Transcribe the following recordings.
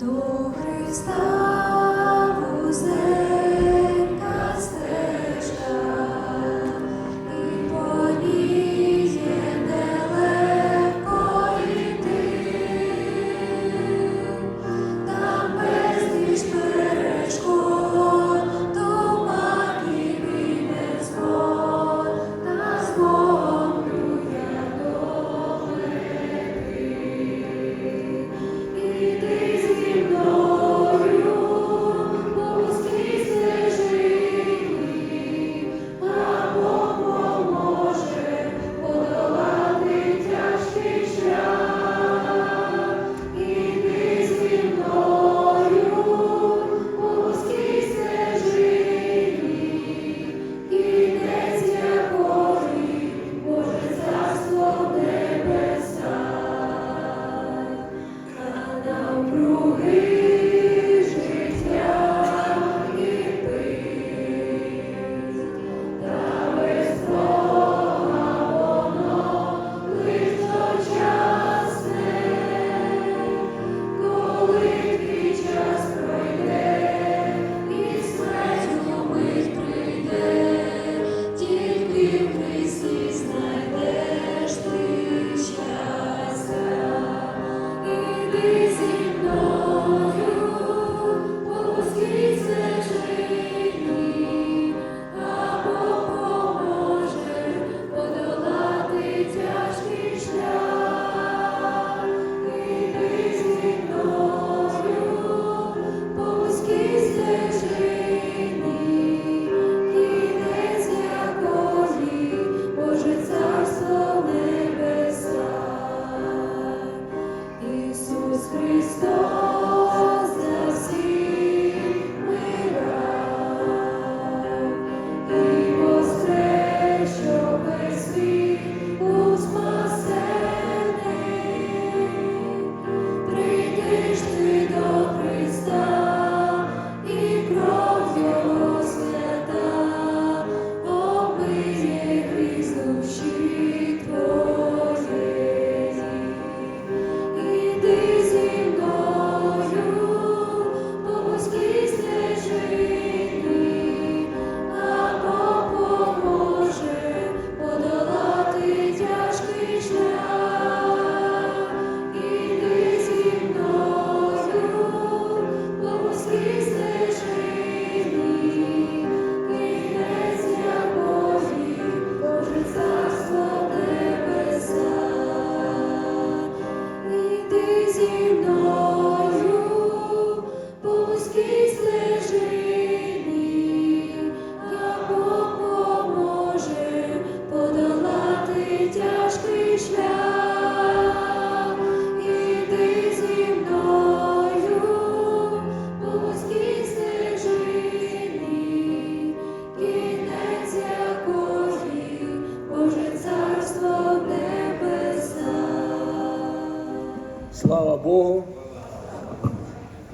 До Христа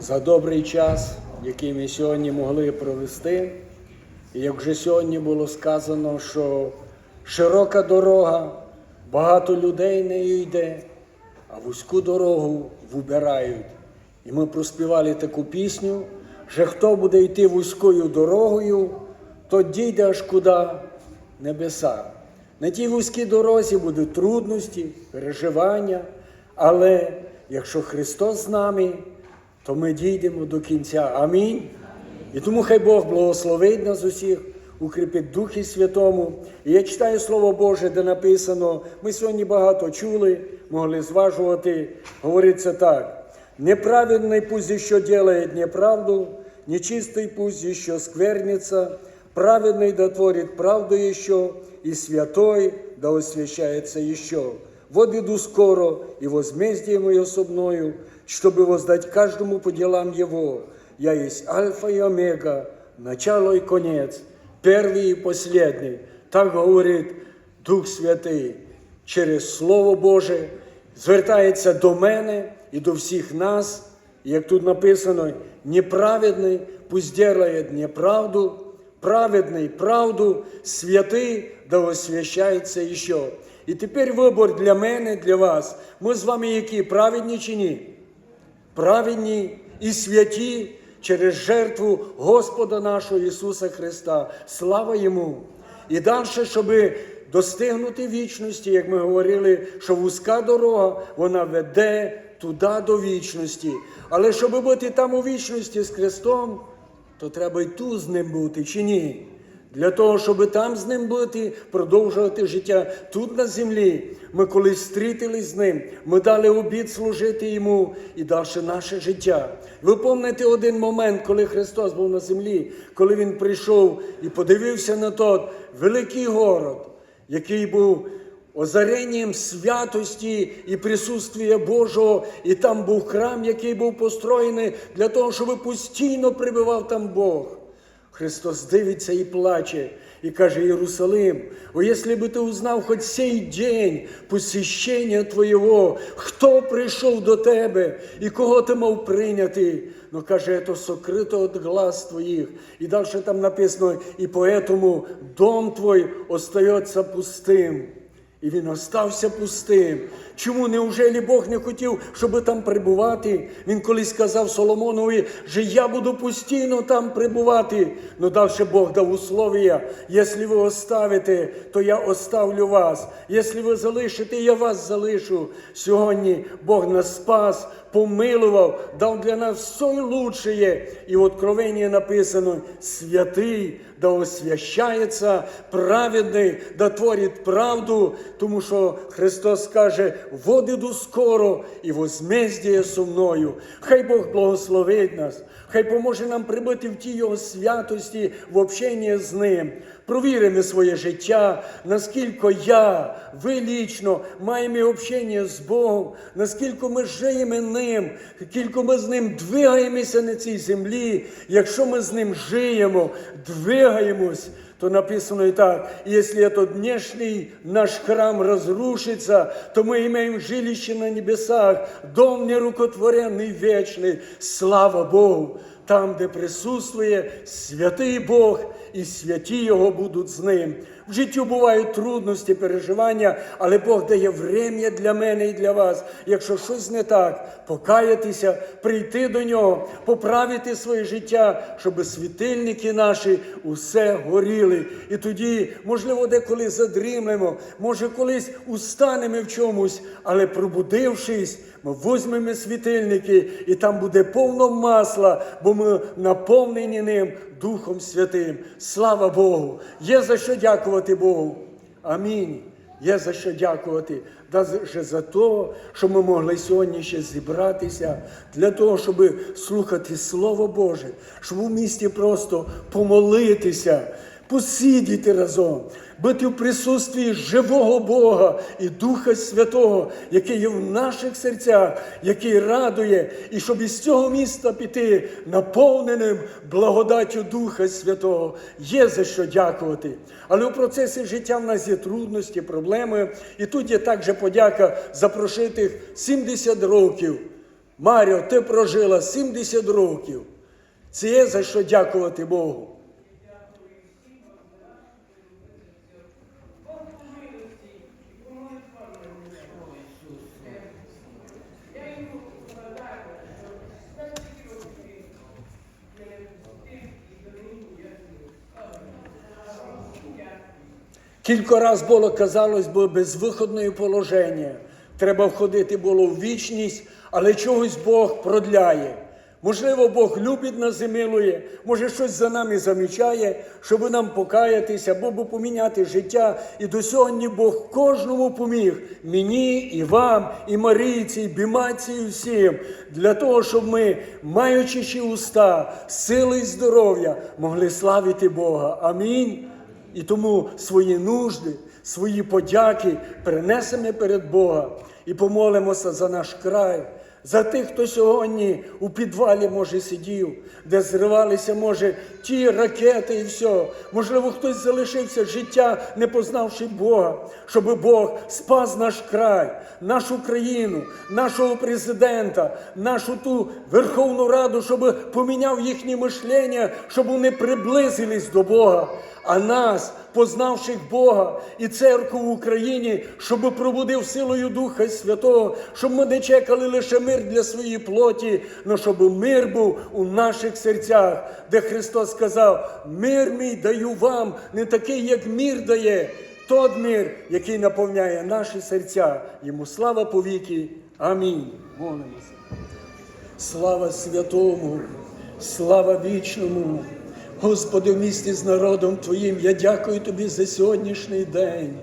за добрий час, який ми сьогодні могли провести. І як вже сьогодні було сказано, що широка дорога, багато людей нею йде, а вузьку дорогу вибирають. І ми проспівали таку пісню, що хто буде йти вузькою дорогою, то дійде аж куди небеса. На тій вузькій дорозі будуть трудності, переживання, але якщо Христос з нами, то ми дійдемо до кінця. Амінь. І тому хай Бог благословить нас усіх, укріпить Духі Святому. І я читаю Слово Боже, де написано, ми сьогодні багато чули, могли зважувати, говориться так. Неправедный пусть еще делает неправду, нечистый пусть еще сквернится, праведный дотворит правду еще, и святой да освящается еще. Вот иду скоро, и возмездие мое со мною, чтобы воздать каждому по делам его. Я есть Альфа и Омега, начало и конец, первый и последний. Так говорить Дух Святий через Слово Боже, звертається до мене і до всіх нас, як тут написано, неправедний пусть делает неправду, праведний правду, святий да освящається еще. І тепер вибор для мене, для вас. Ми з вами які праведні чи ні? Праведні і святі через жертву Господа нашого Ісуса Христа. Слава Йому! І далі, щоб достигнути вічності, як ми говорили, що вузька дорога вона веде туди до вічності. Але щоб бути там у вічності з Христом, то треба й тут з ним бути чи ні? Для того, щоб там з ним бути, продовжувати життя тут на землі. Ми колись зустрітились з ним, ми дали обід служити йому і далі наше життя. Ви пам'ятаєте один момент, коли Христос був на землі, коли Він прийшов і подивився на той великий город, який був озаренням святості і присутствия Божого, і там був храм, який був построєний для того, щоб постійно прибивав там Бог. Христос дивиться і плаче, і каже, Єрусалим, о, якщо би ти узнав хоч цей день посіщення Твоєго, хто прийшов до тебе і кого ти мав прийняти? Ну каже, це сокрито від глаз твоїх. І далі там написано, і поэтому дом твой остається пустим. І він остався пустим. Чому неужели Бог не хотів, щоб там прибувати? Він колись сказав Соломонові, що я буду постійно там прибувати. Ну далі Бог дав условія. Якщо ви оставите, то я оставлю вас. Якщо ви залишите, я вас залишу. Сьогодні Бог нас спас, помилував, дав для нас все лучшее. І в Откровенні написано: святий да освящається, праведний, да творить правду, тому що Христос каже, вот іду скоро, і возмездіє со мною. Хай Бог благословить нас, хай поможе нам прибути в ті Його святості, в общенні з Ним Провіримо своє життя, наскільки я, ви лічно маємо общення з Богом, наскільки ми живемо ним, скільки ми з ним двигаємося на цій землі. Якщо ми з ним живемо, двигаємось, то написано и так, если этот внешний наш храм разрушится, то мы имеем жилище на небесах, дом нерукотворенный, вечный. Слава Богу! Там, де присутствує святий Бог, і святі Його будуть з ним. В життю бувають трудності, переживання, але Бог дає врем'я для мене і для вас. Якщо щось не так, покаятися, прийти до нього, поправити своє життя, щоб світильники наші усе горіли. І тоді, можливо, деколи задрімлемо, може, колись устанемо в чомусь, але пробудившись, ми візьмемо світильники, і там буде повно масла, бо ми наповнені ним Духом Святим. Слава Богу! Є за що дякувати Богу. Амінь. Є за що дякувати. Даже за те, що ми могли сьогодні ще зібратися для того, щоб слухати Слово Боже, щоб у місті просто помолитися, посидіти разом, бути в присутстві живого Бога і Духа Святого, який є в наших серцях, який радує, і щоб із цього міста піти наповненим благодаттю Духа Святого. Є за що дякувати. Але у процесі життя в нас є трудності, проблеми. І тут є також подяка за прожитих 70 років. Маріо, ти прожила 70 років. Це є за що дякувати Богу. Кілька раз було, казалось би, безвиходне положення. Треба входити було в вічність, але чогось Бог продляє. Можливо, Бог любить нас і милує, може щось за нами замічає, щоб нам покаятися, або поміняти життя. І до сьогодні Бог кожному поміг, мені, і вам, і Марійці, і Бімаці, і всім, для того, щоб ми, маючи ще уста, сили і здоров'я, могли славити Бога. Амінь. І тому свої нужди, свої подяки принесемо перед Бога і помолимося за наш край, за тих, хто сьогодні у підвалі, може, сидів, де зривалися, може, ті ракети і все. Можливо, хтось залишився життя, не познавши Бога, щоб Бог спас наш край, нашу країну, нашого президента, нашу ту Верховну Раду, щоб поміняв їхнє мишлення, щоб вони приблизились до Бога. А нас, познавших Бога і церкву в Україні, щоб пробудив силою Духа Святого, щоб ми не чекали лише ми мир для своєї плоті, але щоб мир був у наших серцях, де Христос сказав: Мир мій даю вам, не такий, як мір дає. Тот мир, який наповняє наші серця. Йому слава повіки. Амінь. Молимося. Слава святому, слава вічному. Господи, в місті з народом Твоїм, я дякую Тобі за сьогоднішній день,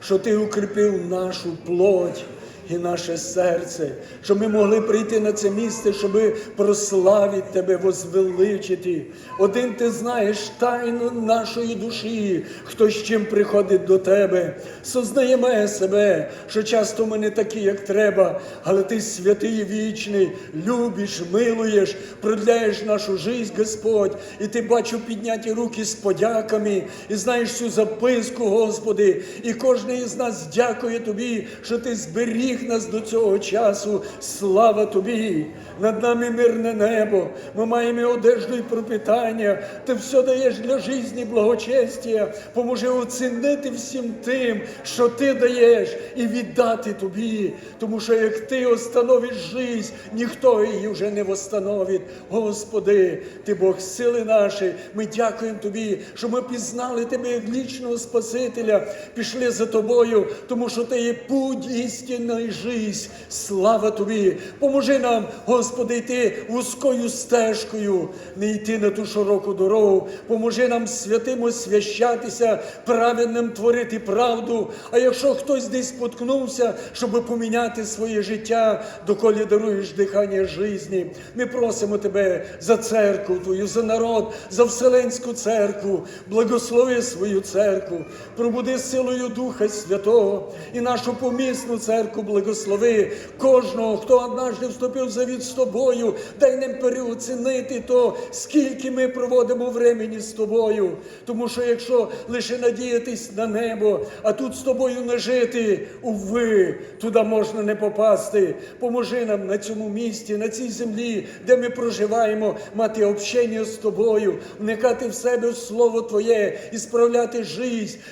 що Ти укріпив нашу плоть і наше серце, щоб ми могли прийти на це місце, щоб прославити Тебе, возвеличити. Один ти знаєш тайну нашої душі, хто з чим приходить до Тебе. Сознаємо себе, що часто ми не такі, як треба, але Ти святий і вічний, любиш, милуєш, продляєш нашу життя, Господь, і Ти бачу підняті руки з подяками, і знаєш цю записку, Господи, і кожен із нас дякує Тобі, що Ти зберіг нас до цього часу. Слава Тобі! Над нами мирне небо, ми маємо одежду і пропитання, Ти все даєш для житті, благочестя, поможи оцінити всім тим, що Ти даєш, і віддати Тобі, тому що як Ти остановиш життя, ніхто її вже не восстановить. Господи, Ти Бог сили наші, ми дякуємо Тобі, що ми пізнали Тебе як вічного Спасителя, пішли за Тобою, тому що Ти є путь істинна і. Слава Тобі! Поможи нам, Господи, йти вузькою стежкою, не йти на ту широку дорогу. Поможи нам святим освящатися, праведним творити правду. А якщо хтось десь споткнувся, щоб поміняти своє життя, доколі даруєш дихання житті, ми просимо Тебе за церкву Твою, за народ, за Вселенську церкву, благослови свою церкву, пробуди силою Духа Святого і нашу помісну церкву благослови кожного, хто однажды вступив завіт з тобою, дай нам переоцінити то, скільки ми проводимо времени з тобою. Тому що якщо лише надіятись на небо, а тут з тобою не жити, уви, туди можна не попасти. Поможи нам на цьому місці, на цій землі, де ми проживаємо, мати общення з тобою, вникати в себе Слово Твоє і справляти життя,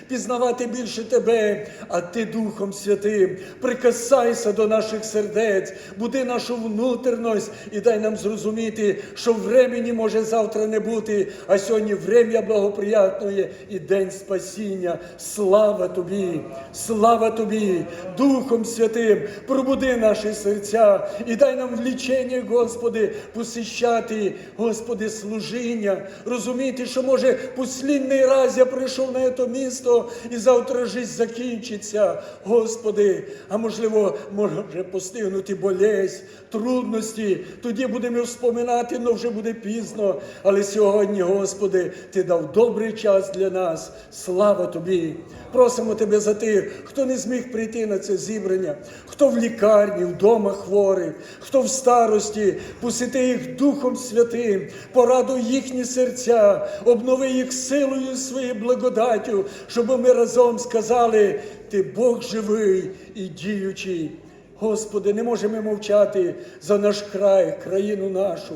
пізнавати більше Тебе, а Ти Духом Святим, прикасайся до наших сердець, буди нашу внутрішність і дай нам зрозуміти, що времені може завтра не бути, а сьогодні врем'я благоприятне і день спасіння. Слава Тобі, слава Тобі, Духом Святим, пробуди наші серця і дай нам влічення, Господи, посіщати, Господи, служіння, розуміти, що може послідний раз я прийшов на це місто і завтра життя закінчиться, Господи, а можливо, може постигнути болезнь, трудності. Тоді будемо вспоминати, але вже буде пізно. Але сьогодні, Господи, Ти дав добрий час для нас. Слава Тобі! Просимо Тебе за тих, хто не зміг прийти на це зібрання, хто в лікарні, вдома хворий, хто в старості, посіти їх Духом Святим, порадуй їхні серця, обнови їх силою своєю благодаттю, щоб ми разом сказали: Ти Бог живий і діючий. Господи, не можемо мовчати за наш край, країну нашу.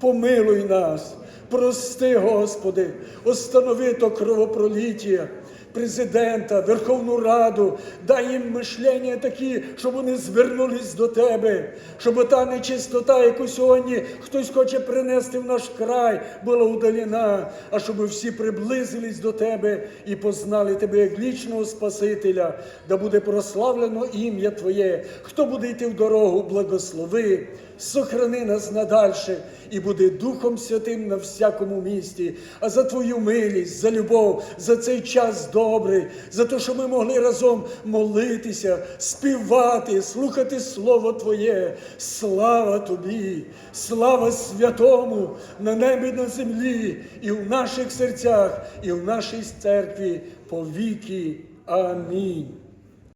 Помилуй нас, прости, Господи, останови то кровопроліття. Президента, Верховну Раду, дай їм мишлення такі, щоб вони звернулись до Тебе, щоб та нечистота, яку сьогодні хтось хоче принести в наш край, була удалена, а щоб всі приблизились до Тебе і познали Тебе як вічного Спасителя, да буде прославлено ім'я Твоє. Хто буде йти в дорогу, благослови, сохрани нас надальше і буде Духом Святим на всякому місті. А за Твою милість, за любов, за цей час добрий, за те, що ми могли разом молитися, співати, слухати Слово Твоє. Слава Тобі, слава святому на небі, на землі, і в наших серцях, і в нашій церкві повіки. Амінь.